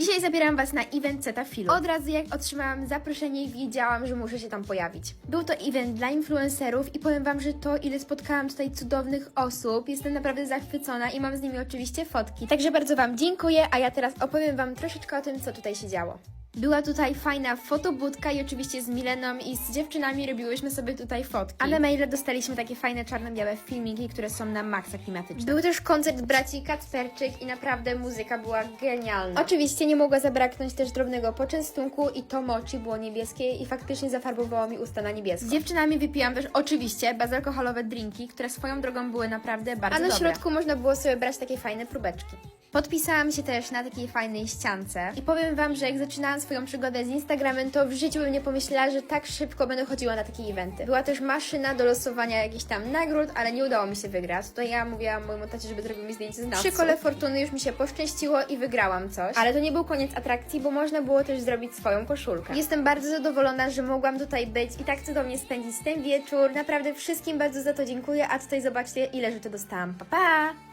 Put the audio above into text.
Dzisiaj zabieram Was na event Cetafilu. Od razu jak otrzymałam zaproszenie, wiedziałam, że muszę się tam pojawić. Był to event dla influencerów i powiem Wam, że to ile spotkałam tutaj cudownych osób, jestem naprawdę zachwycona i mam z nimi oczywiście fotki. Także bardzo Wam dziękuję, a ja teraz opowiem Wam troszeczkę o tym, co tutaj się działo. Była tutaj fajna fotobudka i oczywiście z Mileną i z dziewczynami robiłyśmy sobie tutaj fotki. A na maile dostaliśmy takie fajne czarno-białe filmiki, które są na maksa klimatyczne. Był też koncert braci Kacperczyk i naprawdę muzyka była genialna. Oczywiście nie mogła zabraknąć też drobnego poczęstunku i to mochi było niebieskie i faktycznie zafarbowało mi usta na niebiesko. Z dziewczynami wypiłam też oczywiście bezalkoholowe drinki, które swoją drogą były naprawdę bardzo dobre. A na środku można było sobie brać takie fajne próbeczki. Podpisałam się też na takiej fajnej ściance i powiem Wam, że jak zaczynałam swoją przygodę z Instagramem, to w życiu bym nie pomyślała, że tak szybko będę chodziła na takie eventy. Była też maszyna do losowania jakichś tam nagród, ale nie udało mi się wygrać. To ja mówiłam mojemu tacie, żeby zrobił mi zdjęcie z nas. Przy kole fortuny już mi się poszczęściło i wygrałam coś, ale to nie był koniec atrakcji, bo można było też zrobić swoją koszulkę. Jestem bardzo zadowolona, że mogłam tutaj być i tak cudownie spędzić ten wieczór. Naprawdę wszystkim bardzo za to dziękuję, a tutaj zobaczcie ile rzeczy dostałam. Pa pa!